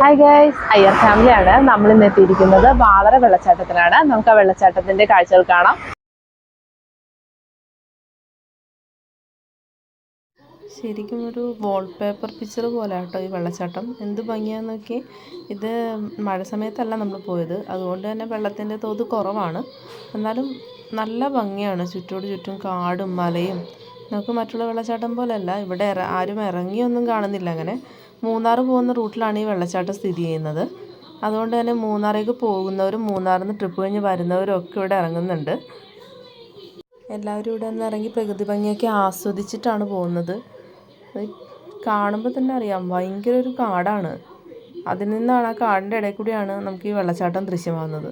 Hi guys Iyer ഫാമിലിയാണ് നമ്മൾ ഇന്ന് എത്തിയിരിക്കുന്നത് വാളറ വെള്ളച്ചാട്ടത്തിലാണ്. നമുക്ക് ആ വെള്ളച്ചാട്ടത്തിന്റെ കാഴ്ചകൾ കാണാം. ശരിക്കും ഒരു വാൾപേപ്പർ പിക്ചർ പോലെ കേട്ടോ ഈ വെള്ളച്ചാട്ടം. എന്ത് ഭംഗിയാന്ന് നോക്കി ഇത് മഴ സമയത്തല്ല നമ്മൾ പോയത്. അതുകൊണ്ട് തന്നെ വെള്ളത്തിന്റെ തോത് കുറവാണ്. എന്നാലും നല്ല ഭംഗിയാണ്. ചുറ്റോട് ചുറ്റും കാടും മലയും നമുക്ക് മറ്റുള്ള വെള്ളച്ചാട്ടം പോലെയല്ല ഇവിടെ ആരും ഇറങ്ങിയൊന്നും കാണുന്നില്ല അങ്ങനെ. മൂന്നാർ പോകുന്ന റൂട്ടിലാണ് ഈ വെള്ളച്ചാട്ടം സ്ഥിതി ചെയ്യുന്നത്. അതുകൊണ്ട് തന്നെ മൂന്നാറേക്ക് പോകുന്നവരും മൂന്നാറിൽ നിന്ന് ട്രിപ്പ് കഴിഞ്ഞ് വരുന്നവരും ഒക്കെ ഇവിടെ ഇറങ്ങുന്നുണ്ട്. എല്ലാവരും ഇവിടെ നിന്ന് ഇറങ്ങി പ്രകൃതി ഭംഗിയൊക്കെ ആസ്വദിച്ചിട്ടാണ് പോകുന്നത്. കാണുമ്പോൾ തന്നെ അറിയാം. ഭയങ്കര ഒരു കാടാണ്. അതിൽ നിന്നാണ് ആ കാടിന്റെ ഇടയിൽ കൂടിയാണ് നമുക്ക് ഈ വെള്ളച്ചാട്ടം ദൃശ്യമാകുന്നത്.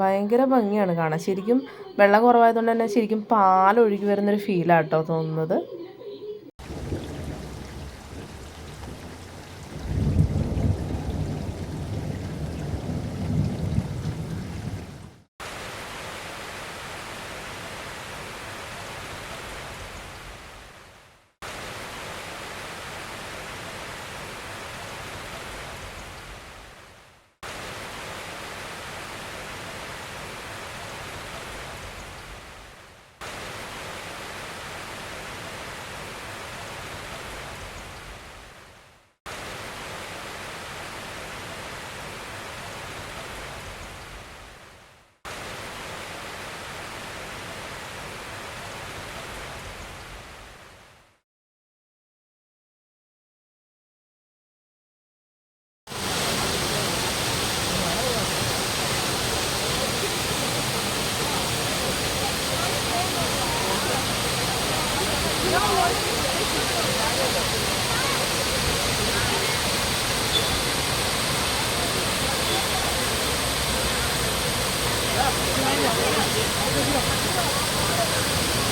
ഭയങ്കര ഭംഗിയാണ് കാണാൻ. ശരിക്കും വെള്ളം കുറവായതുകൊണ്ട് തന്നെ ശരിക്കും പാലൊഴുകി വരുന്നൊരു ഫീലാണ് കേട്ടോ തോന്നുന്നത്.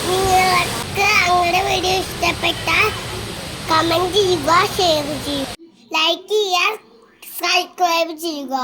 നിങ്ങൾക്ക് ഞങ്ങളുടെ വീഡിയോ ഇഷ്ടപ്പെട്ടാൽ കമന്റ് ചെയ്യുക ഷെയർ ചെയ്യുക. ലൈക്ക് ചെയ്യുക സബ്സ്ക്രൈബ് ചെയ്യുക.